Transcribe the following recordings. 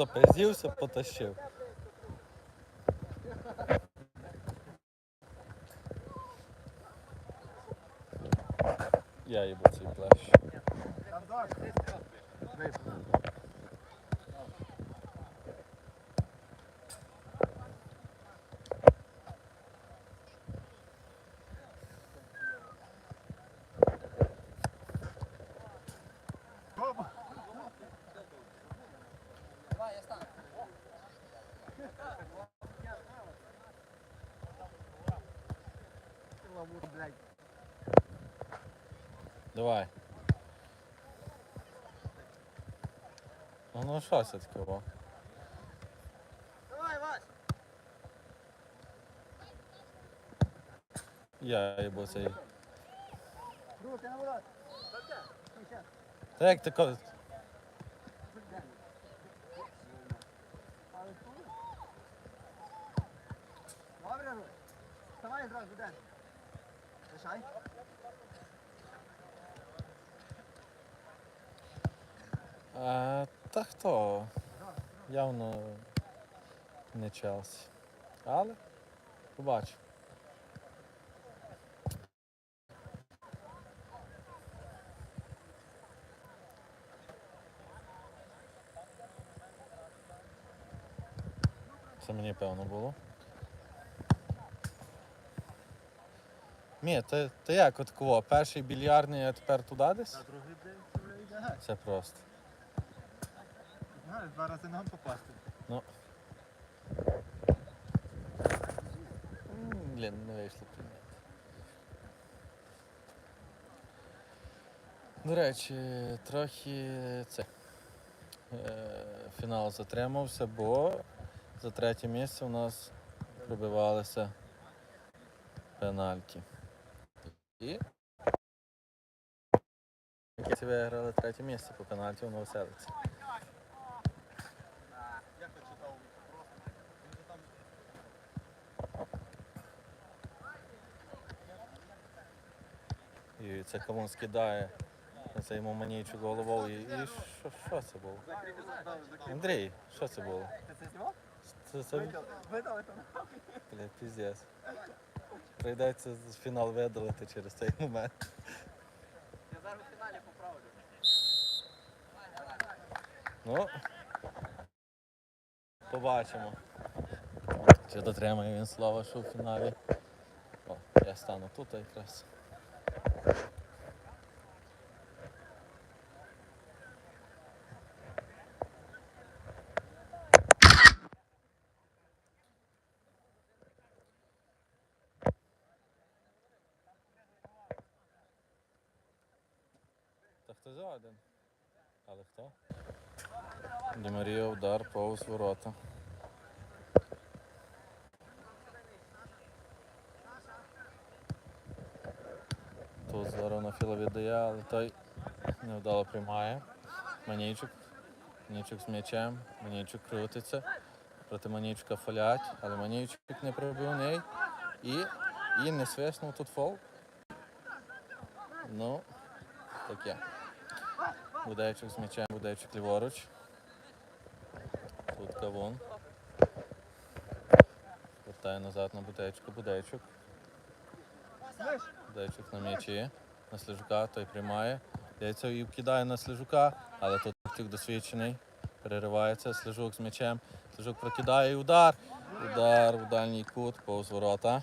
допиздівся, потащив. Я їбу цей плащ. Давай. Ну, ну що це таке? О? Давай, Вась! Я їбу цей. Руки на ворот! Та як тако. Добре, Руй. Вставай зразу, Ден. Лишай. А, та хто? Явно не Челсі. Але побачу. Це мені певно було. Ні, то, то як от кого? Перший більярдний, а тепер туди десь? А другий день вже йде. Це просто. Знаєш, два рази нам попасти. М, Блін, не вийшло прийняти. До речі, трохи це. Е, фінал затримався, бо за третє місце у нас пробивалися пенальті. І виграли третє місце по пенальті у Новоселиці. Як ти читав просто? Він же там І це кавун скидає на цей моманійчик головою. І, і що, що це було? Андрій, що це було? Ти це знімав? Це, це Видали. Видали там. бля, піздець. Прийдеться з- фінал видалити через цей момент. Я зараз у фіналі поправлю. Ну, побачимо. Чи дотримає він слова, що в фіналі. О, я стану тут якраз. Та хто за один? Але хто? Дімарія удар повз ворота. Тут зараз на філа віддає, але той невдало приймає. Манійчук. Манійчук з м'ячем. Манійчук крутиться. Проти Манійчука фалять, але Манійчук не пробивний. І, і не свиснув тут фол. Ну, таке. Будейчик з м'ячем, Будейчик ліворуч. Тут кавун. Вертає назад на Будейчика, Будейчик. Будейчик на м'ячі. На Слежука, той приймає. Яйця і кидає на Слежука, але тут тих досвідчений. Переривається, Слежук з м'ячем. Слежук прокидає удар. Удар у дальній кут, повз ворота.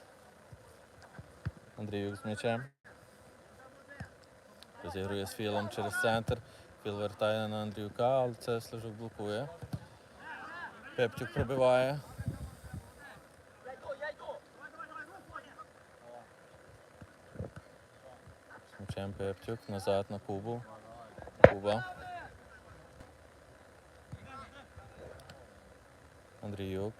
Андріюк з м'ячем. Розігрує з Філом через центр. Філ вертає на Андріюка, але це Слежук блокує. Пептюк пробиває. М'ячем Пептюк. Назад на Кубу. Куба. Андріюк.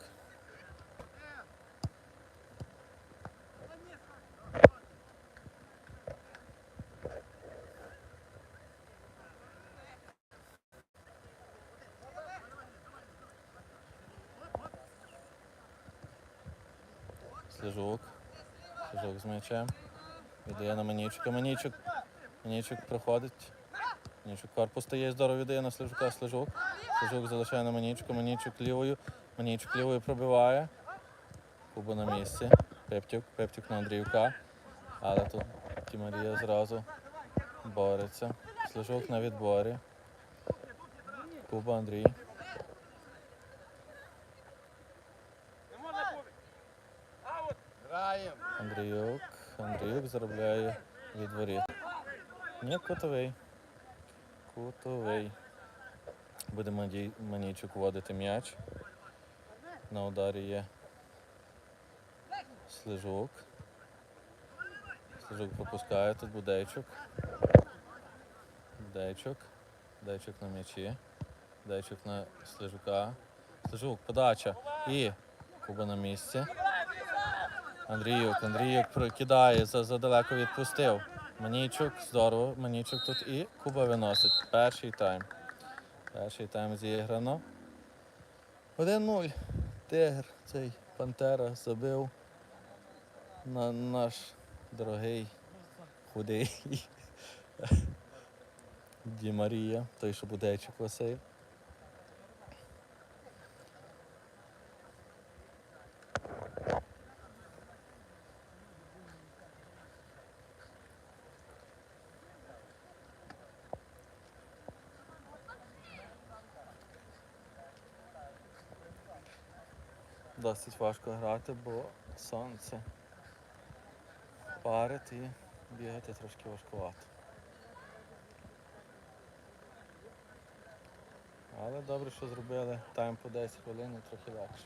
Слежук. Слежук з м'ячем. Віддає на Манічука. Манічук. Манічук проходить. Манічук корпус стає здорово віддає на Слижука. Слижук. Слижук залишає на Манічку. Манічук лівою. Манічук лівою пробиває. Куба на місці. Пептюк. Пептюк на Андріюка. Але тут Ті Марія зразу бореться. Слижук на відборі. Куба Андрій. Андріюк. Андріюк заробляє від воріт. Ні, кутовий. Кутовий. Буде Манійчук вводити м'яч. На ударі є Слижук. Слижук пропускає, тут Будейчук. Будейчук. Будейчук на м'ячі. Будейчук на Слижука. Слижук, подача. І Куба на місці. Андріюк, Андріюк прокидає, за- задалеко відпустив. Манічук, здорово, Манічук тут і Куба виносить. Перший тайм. Перший тайм зіграно. 1-0. Тигр, цей Пантера забив на наш дорогий худий Ді Марія, той, що будечик Василь. Досить важко грати, бо сонце парить і бігати трошки важкувато. Але добре, що зробили тайм по 10 хвилин і трохи легше.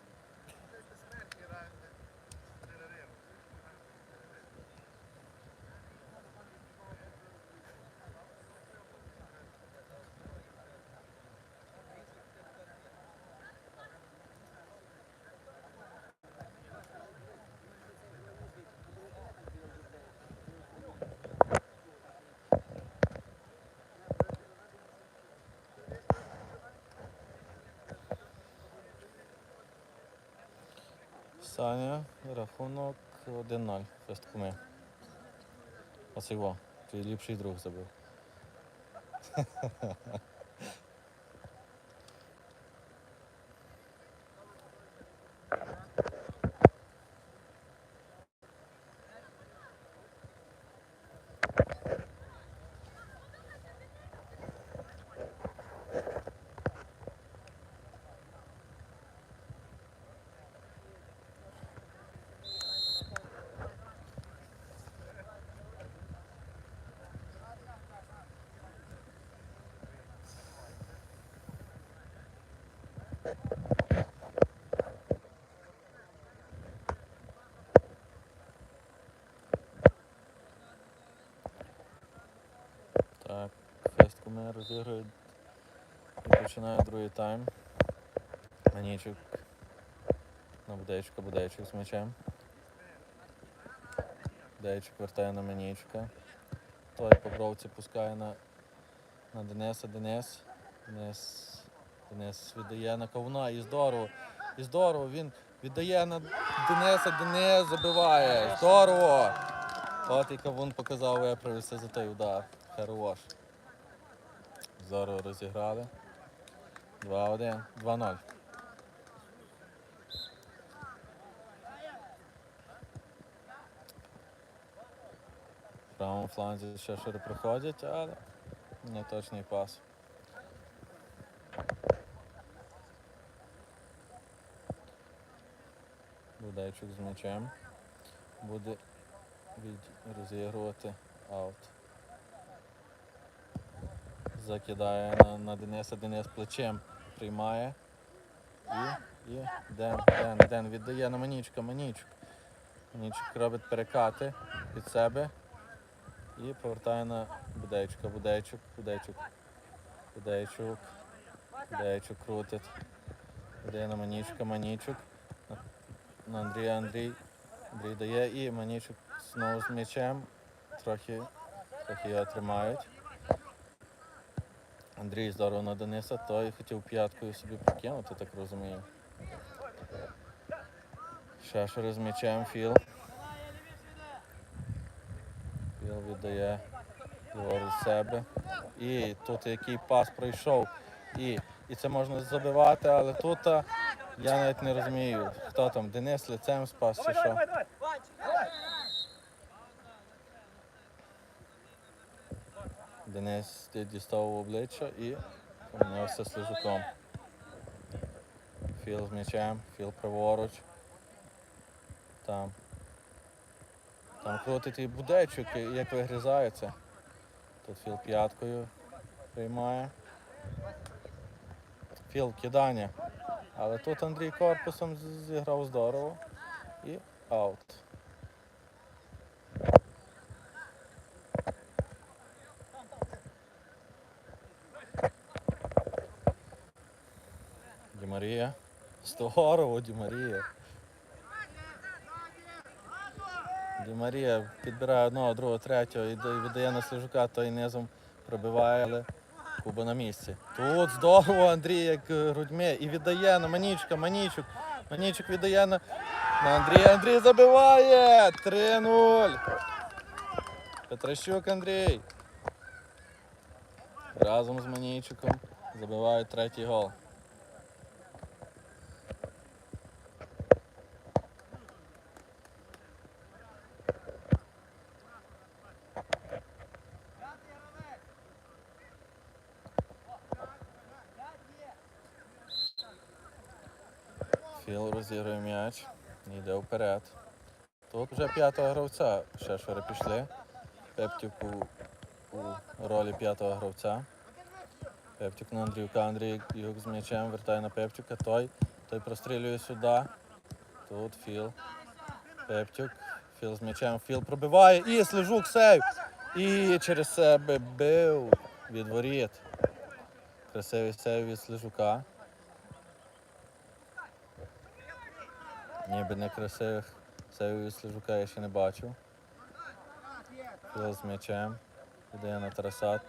Саня, рахунок 1-0. Фесткуми. Оце його. Твій ліпший друг забив. Так, фесткуми розігрують і починає другий тайм. Манічук на Будейчука, Будейчук з м'ячем. Будейчук вертає на Манічука. Той по бровці пускає на, на Дениса. Денис. Денис. Денис віддає на ковна і здорово. І здорово. Він віддає на Дениса, Денис забиває. Здорово! От і Кавун показав, виправився за той удар. Хорош. Здорово розіграли. 2-1. 2-0. В правому фланзі ще шире проходять, але не точний пас. Будайчук з м'ячем. буде від розігрувати аут. Закидає на, на Дениса, Денис плечем приймає. І, і Ден, Ден, Ден віддає на Манічка, Манічок. Манічок робить перекати під себе і повертає на Будейчука. Будейчук, Будейчук, Будейчук, Будейчук крутить. Віддає на Манічка, Манічук. На, Андрія, Андрій. Андрій дає і Манічук знову з м'ячем. Трохи, трохи його тримають. Андрій здорово на Дениса, той хотів п'яткою собі покинути, так розумію. Шашери з м'ячем, Філ. Філ віддає від себе. І тут який пас пройшов. І, і це можна забивати, але тут я навіть не розумію, хто там, Денис лицем спас чи що. Денис дістав обличчя і помінявся служуком. Філ з м'ячем, Філ праворуч. Там. Там крутить і будечок, як вигризається. Тут Філ п'яткою приймає. Філ кидання. Але тут Андрій корпусом зіграв здорово. І аут. Ді Марія. Здорово, Ді Марія. Ді Марія підбирає одного, другого, третього і віддає на Слежука, той низом пробиває, але Куба на місці. Тут здорово, Андрій, як е, грудьми. І віддає на Манічка, Манічук. Манічук віддає на, на Андрія. Андрій забиває! 3-0. Петрощук Андрій. Разом з Манійчуком забивають третій гол. Філ розігрує м'яч, йде вперед. Тут вже п'ятого гравця. Шешери пішли. Пептюк у, у ролі п'ятого гравця. Пептюк на Андріюка. Андрій Юк з м'ячем вертає на Пептюка. Той, той прострілює сюди. Тут Філ. Пептюк. Філ з м'ячем. Філ пробиває. І Слежук сейв. І через себе бив від воріт. Красивий сейв від Слежука. Ніби некрасивих сейвів від Слежука я ще не бачив. Філ з м'ячем. Іде на Тараса.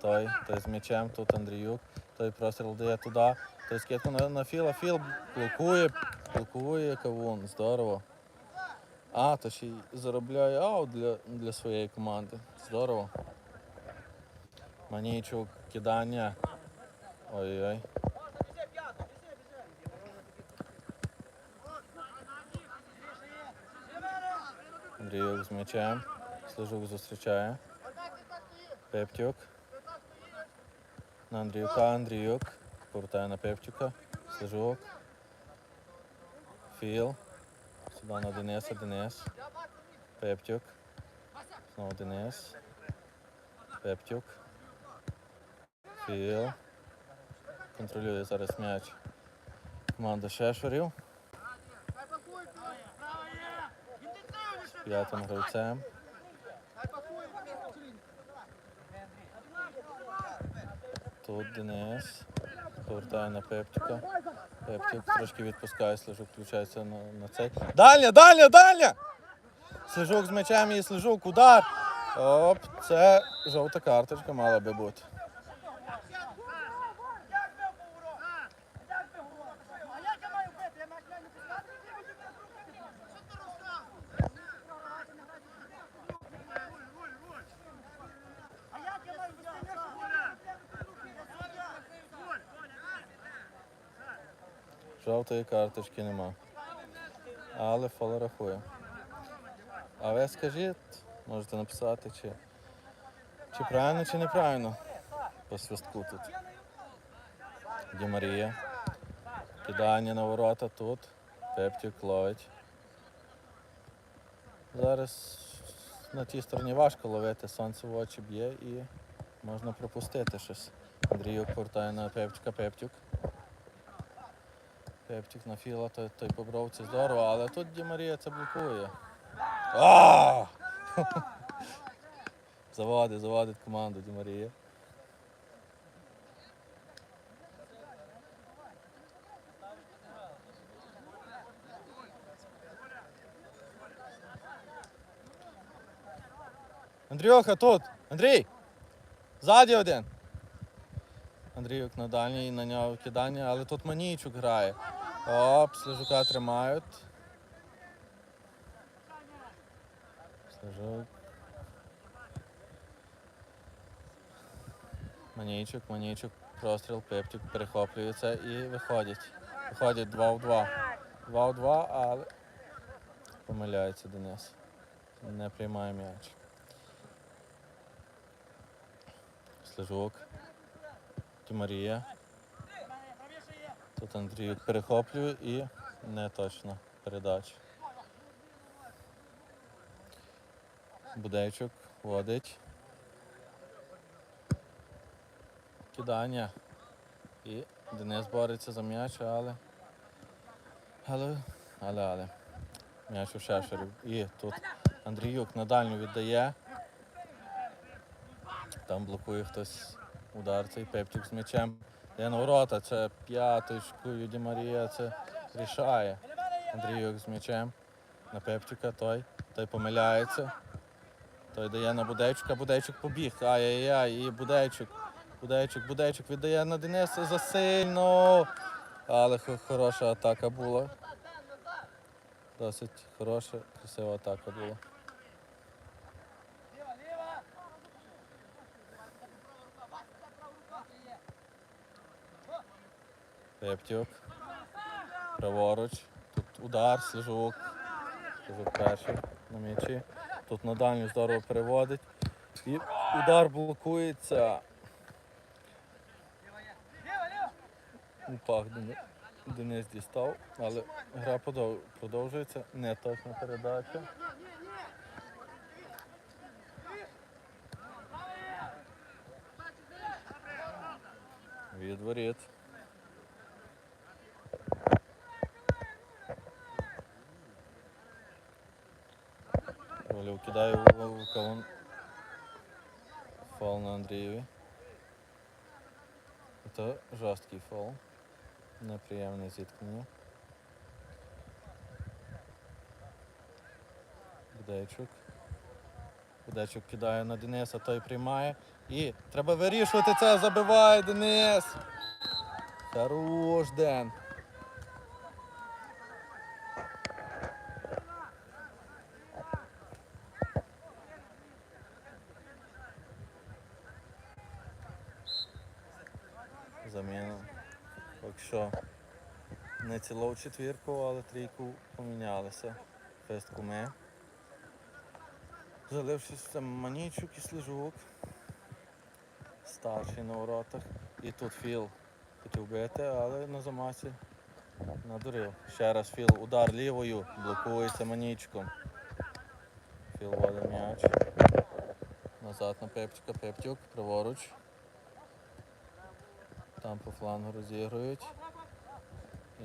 Той, той з м'ячем, тут Андріюк. Той простріл дає туди. Той скидку на, на Філа. Філ блокує, блокує кавун. Здорово. А, то ще й заробляє аут для, для своєї команди. Здорово. Манійчук, кидання. Ой-ой. Андріюк з м'ячем. Служук зустрічає. Пептюк. На Андріюка, Андріюк. Повертає на Пептюка. Служук. Філ. Сюди на Дениса, Денис. Пептюк. Знову Денис. Пептюк. Філ. Контролює зараз м'яч. Команда Шешурів. П'ятим гравцем. Тут Денис. Повертає на Пептюка. Пептюк трошки відпускає, Слежук включається на, на цей. Дальня, дальня, дальня! Слежук з м'ячем і Слежук, удар. Оп, це жовта карточка мала би бути. Жовтої карточки нема. Але фол рахує. А ви скажіть, можете написати, чи, чи правильно, чи неправильно по свистку тут. Ді Марія. Кидання на ворота тут. Пептюк ловить. Зараз на тій стороні важко ловити, сонце в очі б'є і можна пропустити щось. Андрійок повертає на Пепчика, Пептюк. Пептюк на філа, той, той по бровці здорово, але тут Ді Марія це блокує. А! Заводить, заводить команду Ді Марія. Андрюха тут! Андрій! Ззаді один! Андрійок на дальній, на нього кидання, але тут манійчук грає. Оп, Слежука тримають. Слежук. Манійчук, манійчук, простріл, пептик перехоплюється і виходять. Виходять 2 в 2. 2 в 2, але помиляється Денис. Не приймає м'яч. Слежук. Марія. Тут Андрій перехоплює і не точно передача. Будейчук водить. Кидання. І Денис бореться за м'яч, але. Але, але, але. М'яч у шешерів. І тут Андріюк на дальню віддає. Там блокує хтось удар цей пепчик з м'ячем. Де на ворота, це п'яточкою Ді Марія це рішає. Андрійок з м'ячем. На пепчика той. Той помиляється. Той дає на Будейчука, Будейчук побіг. Ай-яй-яй, і Будейчук. Будейчук, Будейчук віддає на Дениса засильно. Але хороша атака була. Досить хороша, красива атака була. Пептюк. Праворуч. Тут удар, слежок. Слежок перший на м'ячі. Тут на дальню здорово переводить. І удар блокується. Ну, Пах Дени- Денис дістав, але гра продовжується. Не точна передача. Від кидає в в. Фол на Андрієві. Це жорсткий фол. Неприємне зіткнення. Будейчук. Будейчук кидає на Дениса, той приймає. І треба вирішувати це, забиває Денис. Хорош Ден. Не четвірку, але трійку помінялися. Фест куме. Залившись там і Слежук. Старший на воротах. І тут Філ хотів бити, але на замасі надурив. Ще раз Філ удар лівою, блокується Манічком. Філ водить м'яч. Назад на Пепчика, Пептюк, праворуч. Там по флангу розігрують.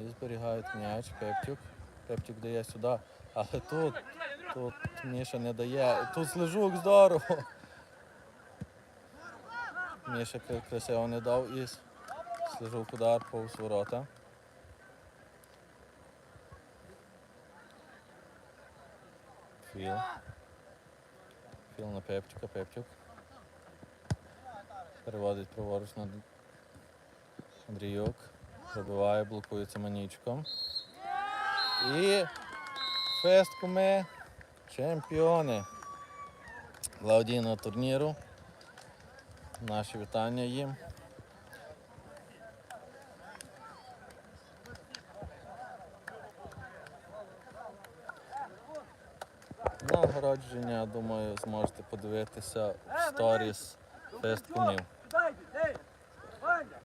І зберігають м'яч. Пептюк. Пептюк дає сюди. Але тут, тут Міша не дає. Тут слежук здорово. Міша кра- красиво не дав і слежук удар повз ворота. Філ. Філ на Пептюка, Пептюк. Переводить праворуч на Андрійок. Пробиває, блокується манічком. І фестками чемпіони благодійного турніру. Наші вітання їм. Нагородження, думаю, зможете подивитися в сторіс фесткомів.